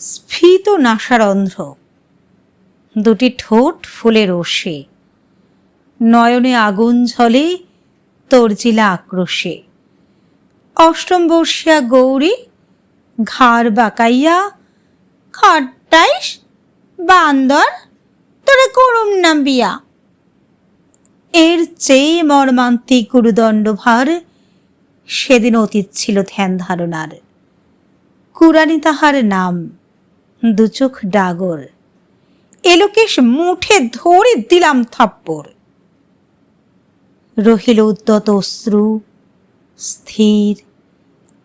স্ফীত নাসারন্ধ্র দুটি ঠোঁট ফুলে রসে নয়নে আগুন ঝলে তর্জিলা আক্রোশে। অষ্টম বর্ষিয়া গৌরী, ঘাড় বাঁকাইয়া খট্টাইস বান্দর, তোরে করুম না বিয়া এর চেয়ে মর্মান্তিক গুরুদণ্ড ভার সেদিন অতীত ছিল ধ্যান ধারণার। কুরানি তাহার নাম। দুচোখ ডাগর। এলোকেশ মুঠে ধরে দিলাম থাপ্পড়। রহিল উদ্যত অশ্রু, স্থির,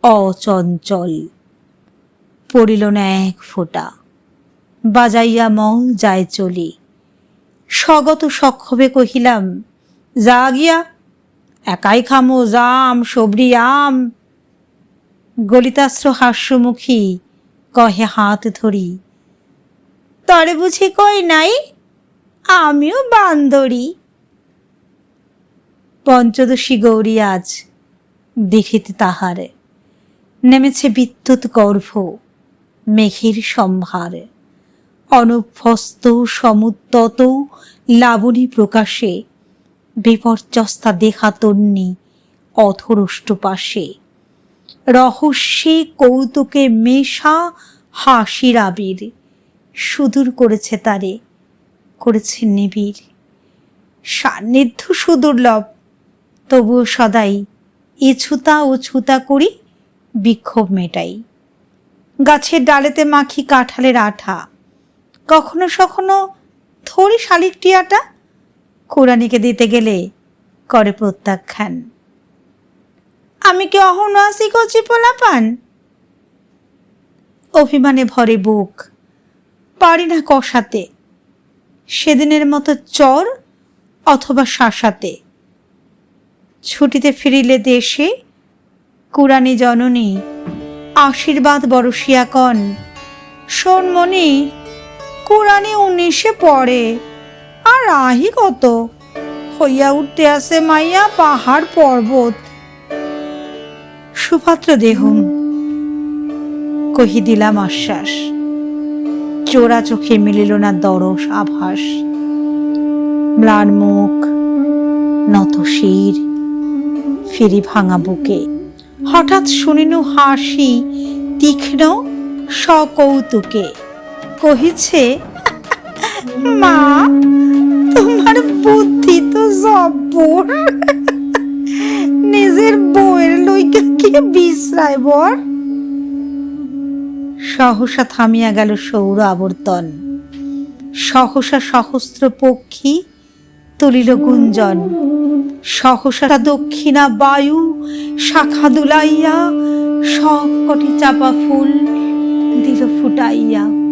অচঞ্চল। পড়িল না এক ফোঁটা। বাজাইয়া মল যায় চলি। স্বগত সক্ষোভে কহিলাম যা গিয়া একাই খামো জাম, সবরি আম। গলিতাস্ত্র হাস্যমুখী কহে হাত ধরি। তরে বুঝি কই নাই? আমিও বান্দরি। পঞ্চদশী গৌরী আজ দেখিতে তাহারে। নেমেছে বিদ্যুৎ গর্ভ মেঘের সম্ভার। অনভ্যস্ত সমুদ্যত লাবণী প্রকাশে বিপর্যস্তা দেখা তন্নি অথরষ্ট পাশে। রহস্যে কৌতুকে মেশা হাসির আবির। সুদূর করেছে তারে, করেছে নিবিড়। সান্নিধ্য সুদুর্লভ, তবুও সদাই এ ছুতা ও ছুতা করি বিক্ষোভ মেটাই। গাছের ডালেতে মাখি কাঁঠালের আঠা, কখনো সখনো থরি শালিক টিয়াটা কোরআনিকে দিতে গেলে করে প্রত্যাখ্যান। আমি কি অহন আসি কচি পোলাপান অভিমানে ভরে বুক। পারি না কষাতে। সেদিনের মতো চর অথবা শাসাতে। ছুটিতে ফিরিলে দেশে কুরানি জননী, আশীর্বাদ বরসিয়া কন। শোন মনি কুরানি উনিশে পড়ে, আর আহি কত? হইয়া উঠতে আছে মাইয়া পাহাড় পর্বত। সুপাত্র দেহুম কহি দিলাম আশ্বাস। চোরা চোখে মিলিল না দরস আভাস। ম্লান মুখ, নত শির, ফিরি ভাঙা বুকে। হঠাৎ শুনিনু হাসি তীক্ষ্ণ সকৌতুকে। কহিছে, মা, তোমার বুদ্ধি তো জব্বর। নিজের বউয়ের লইকা কি বিশ্রায় বর? সহসা থামিয়া গেল সৌর আবর্তন। সহসা সহস্র পক্ষী তুলিল গুঞ্জন। সহসা দক্ষিণা বায়ু শাখা দুলাইয়া সব কটি চাপা ফুল দিল ফুটাইয়া।